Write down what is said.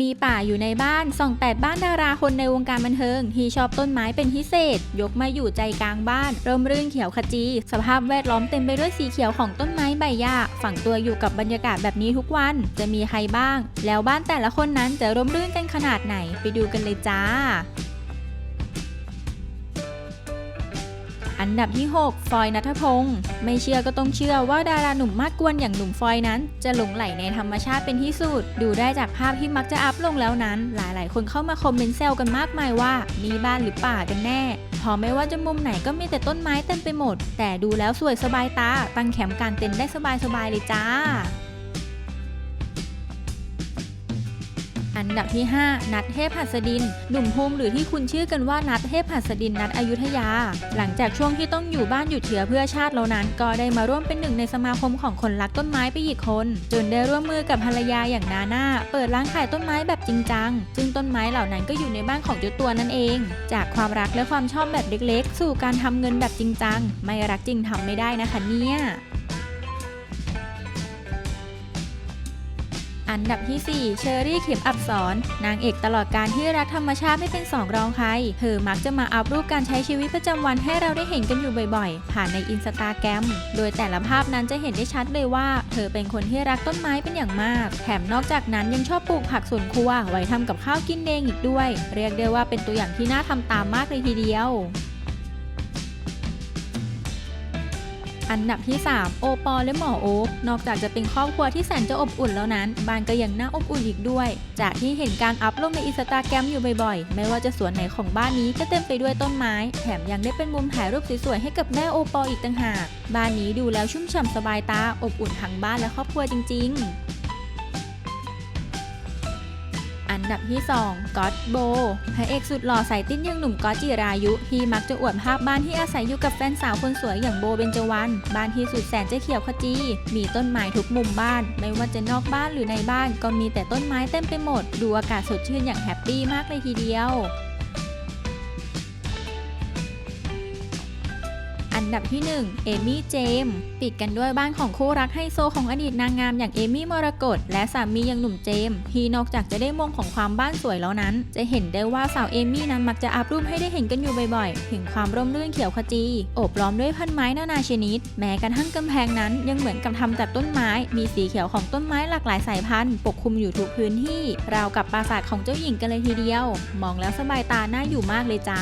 มีป่าอยู่ในบ้านส่องแปดบ้านดาราคนในวงการบันเทิง ที่ชอบต้นไม้เป็นพิเศษ ยกมาอยู่ใจกลางบ้าน ร่มรื่นเขียวขจี สภาพแวดล้อมเต็มไปด้วยสีเขียวของต้นไม้ใบหญ้าฝังตัวอยู่กับบรรยากาศแบบนี้ทุกวัน จะมีใครบ้าง แล้วบ้านแต่ละคนนั้นจะร่มรื่นกันขนาดไหนไปดูกันเลยจ้า นดับที่ 6 ฟอยนัทพงศ์ไม่เชื่อก็ต้องเชื่อว่าดาราหนุ่มมากกวนอย่างหนุ่มฟอยนั้น จะหลงไหลในธรรมชาติเป็นที่สุด ดูได้จากภาพที่มักจะอัพลงแล้วนั้น หลายๆ คนเข้ามาคอมเมนต์แซวกันมากมายว่านี่บ้านหรือป่ากันแน่ พอไม่ว่าจะมุมไหนก็มีแต่ต้นไม้เต็มไปหมด แต่ดูแล้วสวยสบายตา ตั้งแคมป์กางเต็นท์ได้สบายๆเลยจ้า อันดับที่ 5 นัทเทพหัสดิน หนุ่มภูมิหรือที่คุณชื่อกันว่านัทเทพหัสดินนัทอยุธยา หลังจากช่วงที่ต้องอยู่บ้านหยุดเชื้อเพื่อชาติแล้วนั้น ก็ได้มาร่วมเป็นหนึ่งในสมาคมของคนรักต้นไม้ไปอีกคน จนได้ร่วมมือกับภรรยาอย่างนาหน่าเปิดร้านขายต้นไม้แบบจริงจัง ซึ่งต้นไม้เหล่านั้นก็อยู่ในบ้านของเจ้าตัวนั่นเอง จากความรักและความชอบแบบเล็กๆ สู่การทำเงินแบบจริงจัง ไม่รักจริงทำไม่ได้นะคะเนี่ย อันดับที่ 4 เชอรี่เข็มอับสรนางเอกตลอดการที่รักธรรมชาติไม่เป็นสองรองใคร เธอมักจะมาอัพรูปการใช้ชีวิตประจำวันให้เราได้เห็นกันอยู่บ่อยๆ ผ่านในอินสตาแกรม โดยแต่ละภาพนั้นจะเห็นได้ชัดเลยว่า เธอเป็นคนที่รักต้นไม้เป็นอย่างมาก แถมนอกจากนั้นยังชอบปลูกผักสวนครัว ไว้ทำกับข้าวกินเองอีกด้วย เรียกได้ว่าเป็นตัวอย่างที่น่าทำตามมากเลยทีเดียว อันดับที่ 3 โอปอลและหมอโอ๊กนอกจากจะเป็นครอบครัวที่แสนจะอบอุ่นแล้วนั้น บ้านก็ยังน่าอบอุ่นอีกด้วย จากที่เห็นการอัพลงในอินสตาแกรมอยู่บ่อยๆ ไม่ว่าจะสวนไหนของบ้านนี้ก็เต็มไปด้วยต้นไม้ แถมยังได้เป็นมุมถ่ายรูปสวยๆให้กับแม่โอปอลอีกต่างหาก บ้านนี้ดูแล้วชุ่มฉ่ำสบายตาอบอุ่นทั้งบ้านและครอบครัวจริง ๆ อันดับที่ 2ก็อตโบพระเอกสุดหล่อสายติ้นยังหนุ่มก็อตจิรายุ ที่มักจะอวดภาพบ้านที่อาศัยอยู่กับแฟนสาวคนสวยอย่างโบเบนจวันบ้านที่สุดแสนจะเขียวขจี มีต้นไม้ทุกมุมบ้าน ไม่ว่าจะนอกบ้านหรือในบ้าน ก็มีแต่ต้นไม้เต็มไปหมด ดูอากาศสดชื่นอย่างแฮปปี้มากเลยทีเดียว ดับที่ 1 เอมี่เจมส์ปิดกันด้วยบ้านของคู่รักไฮโซของอดีตนางงามอย่างเอมี่มรกตและสามีอย่างหนุ่มเจมส์ที่นอกจากจะได้มงของความบ้านสวยแล้วนั้น จะเห็นได้ว่าสาวเอมี่นั้นมักจะอัพรูปให้ได้เห็นกันอยู่บ่อยๆ ถึงความร่มรื่นเขียวขจี โอบล้อมด้วยพันไม้นานาชนิด แม้กระทั่งกำแพงนั้นยังเหมือนกับทำจากต้นไม้ มีสีเขียวของต้นไม้หลากหลายสายพันธุ์ ปกคลุมอยู่ทุกพื้นที่ ราวกับปราสาทของเจ้าหญิงกันเลยทีเดียว มองแล้วสบายตาน่าอยู่มากเลยจ้า